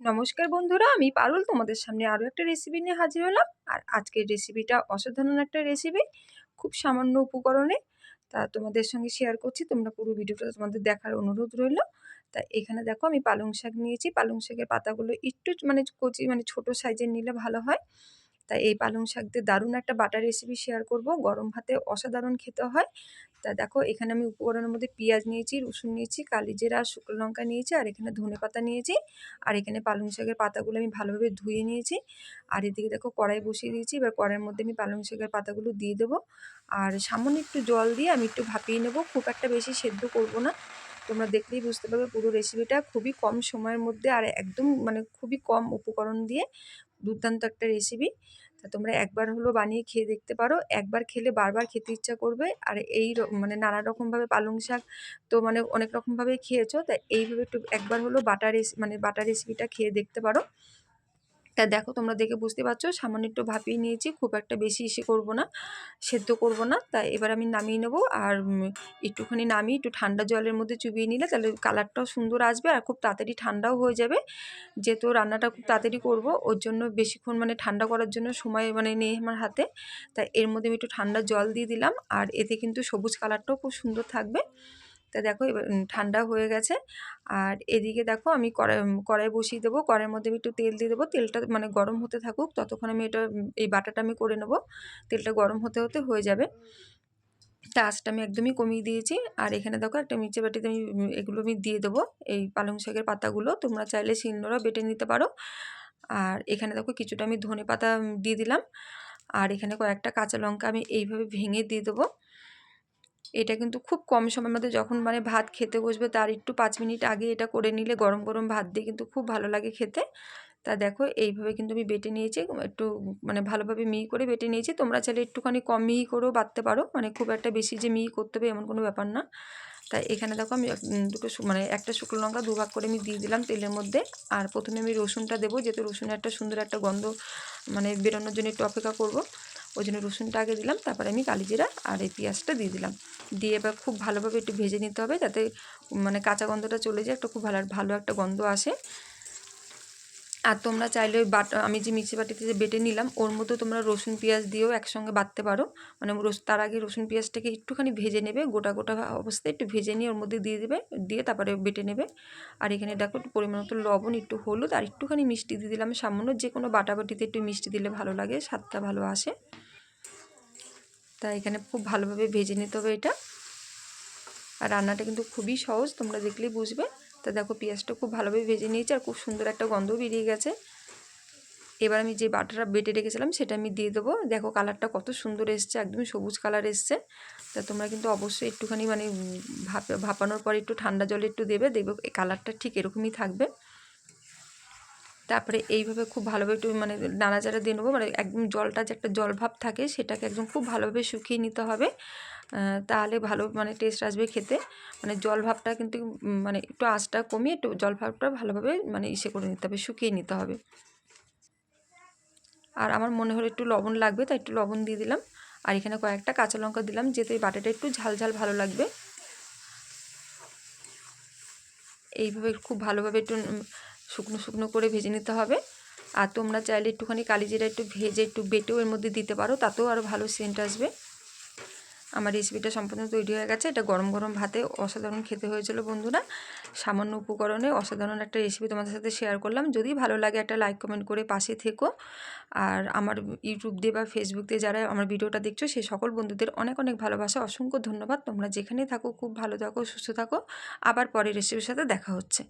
নমস্কার বন্ধুরা, আমি পারুল। তোমাদের সামনে আরও একটা রেসিপি নিয়ে হাজির হলাম। আর আজকের রেসিপিটা অসাধারণ একটা রেসিপি খুব সামান্য উপকরণে। তা তোমাদের সঙ্গে শেয়ার করছি। তোমরা পুরো ভিডিওটা তোমাদের দেখার অনুরোধ রইল। তা এখানে দেখো, আমি পালং শাক নিয়েছি। পালং শাকের পাতাগুলো একটু মানে কচি মানে ছোট সাইজের নিলে ভালো হয়। তাই এই পালং শাক দিয়ে দারুণ একটা বাটার রেসিপি শেয়ার করব। গরম ভাতে অসাধারণ খেতে হয়। তা দেখো, এখানে আমি উপকরণের মধ্যে পেঁয়াজ নিয়েছি, রসুন নিয়েছি, কালি জিরা, শুকনো লঙ্কা নিয়েছি, আর এখানে ধনে পাতা নিয়েছি। আর এখানে পালং শাকের পাতাগুলো আমি ভালোভাবে ধুয়ে নিয়েছি। আর এদিকে দেখো, কড়াই বসিয়ে দিয়েছি। এবার কড়াইয়ের মধ্যে আমি পালং শাকের পাতাগুলো দিয়ে দেবো। আর সামান্য একটু জল দিয়ে আমি একটু ভাপিয়ে নেব। খুব একটা বেশি সেদ্ধ করব না। তোমরা দেখলেই বুঝতে পারবে পুরো রেসিপিটা খুবই কম সময়ের মধ্যে আর একদম মানে খুবই কম উপকরণ দিয়ে দুর্দান্ত একটা রেসিপি তা তোমরা একবার হলো বানিয়ে খেয়ে দেখতে পারো। একবার খেলে বারবার খেতে ইচ্ছা করবে। আর এই মানে নানা রকমভাবে পালং শাক তো মানে অনেক রকমভাবে খেয়েছো। তা এইভাবে একটু একবার হলো বাটার রেসি মানে বাটার রেসিপিটা খেয়ে দেখতে পারো। তা দেখো তোমরা দেখে বুঝতে পারছ, সামান্য একটু ভাপিয়ে নিয়েছি, খুব একটা বেশি ইসে করব না, সেদ্ধ করব না তাই এবার আমি নামিয়ে নেব আর একটুখানি নামিয়ে একটু ঠান্ডা জলের মধ্যে চুবিয়ে নিলে তাহলে কালারটাও সুন্দর আসবে আর খুব তাড়াতাড়ি ঠান্ডাও হয়ে যাবে। যেহেতু রান্নাটা খুব তাড়াতাড়ি করব, ওর জন্য বেশিক্ষণ মানে ঠান্ডা করার জন্য সময় মানে নেই আমার হাতে তাই এর মধ্যে আমি একটু ঠান্ডা জল দিয়ে দিলাম আর এতে কিন্তু সবুজ কালারটাও খুব সুন্দর থাকবে। তা দেখো এবার ঠান্ডা হয়ে গেছে। আর এদিকে দেখো আমি কড়াই কড়াই বসিয়ে দেবো। কড়াইয়ের মধ্যে আমি একটু তেল দিয়ে দেবো। তেলটা মানে গরম হতে থাকুক, ততক্ষণ আমি এটা এই বাটাটা আমি করে নেব। তেলটা গরম হতে হতে হয়ে যাবে। তা আঁচটা আমি একদমই কমিয়ে দিয়েছি। আর এখানে দেখো একটা মিচে বাটিতে আমি এগুলো আমি দিয়ে দেবো। এই পালং শাকের পাতাগুলো তোমরা চাইলে শিলনোড়া বেটে নিতে পারো। আর এখানে দেখো কিছুটা আমি ধনে পাতা দিয়ে দিলাম। আর এখানে কয়েকটা কাঁচা লঙ্কা আমি এইভাবে ভেঙে দিয়ে দেবো। এটা কিন্তু খুব কম সময়ের মধ্যে যখন মানে ভাত খেতে বসবে তার একটু পাঁচ মিনিট আগে এটা করে নিলে গরম গরম ভাত দিয়ে কিন্তু খুব ভালো লাগে খেতে। তা দেখো এইভাবে কিন্তু আমি বেটে নিয়েছি, একটু মানে ভালোভাবে মিহি করে বেটে নিয়েছি। তোমরা চাইলে একটুখানি কম মিহি করেও বাটতে পারো মানে খুব একটা বেশি যে মিহি করতে হবে এমন কোনো ব্যাপার না। তাই এখানে দেখো আমি দুটো মানে একটা শুকনো লঙ্কা দুভাগ করে আমি দিয়ে দিলাম তেলের মধ্যে। আর প্রথমে আমি রসুনটা দেবো, যেহেতু রসুনের একটা সুন্দর একটা গন্ধ মানে বেরোনোর জন্য একটু অপেক্ষা করব। ওই জন্য রসুনটা আগে দিলাম, তারপরে আমি কালিজিরা আর এই পেঁয়াজটা দিয়ে দিলাম। দিয়ে এবার খুব ভালোভাবে একটু ভেজে নিতে হবে যাতে মানে কাঁচা গন্ধটা চলে যায়, একটা খুব ভালো ভালো একটা গন্ধ আসে। আর তোমরা চাইলে ওই বাটা, আমি যে মিক্সি বাটিতে যে বেটে নিলাম, ওর মধ্যে তোমরা রসুন পেঁয়াজ দিয়েও একসঙ্গে বাটতে পারো। মানে তার আগে রসুন পেঁয়াজটাকে একটুখানি ভেজে নেবে, গোটা গোটা অবস্থায় একটু ভেজে নিয়ে ওর মধ্যে দিয়ে দেবে, দিয়ে তারপরে বেটে নেবে। আর এখানে দেখো একটু পরিমাণ মতো লবণ, একটু হলুদ আর একটুখানি মিষ্টি দিয়ে দিলাম। সামান্য যে কোনো বাটাবাটিতে একটু মিষ্টি দিলে ভালো লাগে, স্বাদটা ভালো আসে। তা এখানে খুব ভালোভাবে ভেজে নিতে হবে এটা। আর রান্নাটা কিন্তু খুবই সহজ, তোমরা দেখলেই বুঝবে। তা দেখো পেঁয়াজটা খুব ভালোভাবে ভেজে নিয়েছি আর খুব সুন্দর একটা গন্ধ বেরিয়ে গেছে। এবার আমি যে বাটাটা বেটে রেখেছিলাম সেটা আমি দিয়ে দেবো। দেখো কালারটা কত সুন্দর এসছে একদম সবুজ কালার এসছে। তা তোমরা কিন্তু অবশ্যই একটুখানি মানে ভাপানোর পর একটু ঠান্ডা জলে একটু দেবে, দেখবে কালারটা ঠিক এরকমই থাকবে। তারপরে এইভাবে খুব ভালোভাবে একটু মানে নাড়াচাড়া দিয়ে নেব। মানে একদম জলটা যে একটা জল ভাব থাকে সেটাকে একদম খুব ভালোভাবে শুকিয়ে নিতে হবে। তাহলে ভালো মানে টেস্ট আসবে খেতে। মানে জল ভাবটা কিন্তু মানে একটু আঁচটা কমিয়ে একটু জল ভাবটা ভালোভাবে মানে ইসে করে নিতে হবে, শুকিয়ে নিতে হবে। আর আমার মনে হলো একটু লবণ লাগবে, তাই একটু লবণ দিয়ে দিলাম। আর এখানে কয়েকটা কাঁচা লঙ্কা দিলাম যেতে এই বাটাটা একটু ঝাল ঝাল ভালো লাগবে। এইভাবে খুব ভালোভাবে একটু শুকনো শুকনো করে ভেজে নিতে হবে। আর তোমরা চাইলে একটুখানি কালিজিরা একটু ভেজে একটু বেটেও এর মধ্যে দিতে পারো, তাতেও আরও ভালো সেন্ট আসবে। আমার রেসিপিটা সম্পূর্ণ তৈরি হয়ে গেছে। এটা গরম গরম ভাতে অসাধারণ খেতে হয়েছিল বন্ধুরা। সামান্য উপকরণে অসাধারণ একটা রেসিপি তোমাদের সাথে শেয়ার করলাম। যদি ভালো লাগে একটা লাইক কমেন্ট করে পাশে থেকো। আর আমার ইউটিউব দিয়ে বা ফেসবুক দিয়ে যারা আমার ভিডিওটা দেখছ সেই সকল বন্ধুদের অনেক অনেক ভালোবাসা, অসংখ্য ধন্যবাদ। তোমরা যেখানেই থাকো, খুব ভালো থাকো, সুস্থ থাকো। আবার পরের রেসিপির সাথে দেখা হচ্ছে।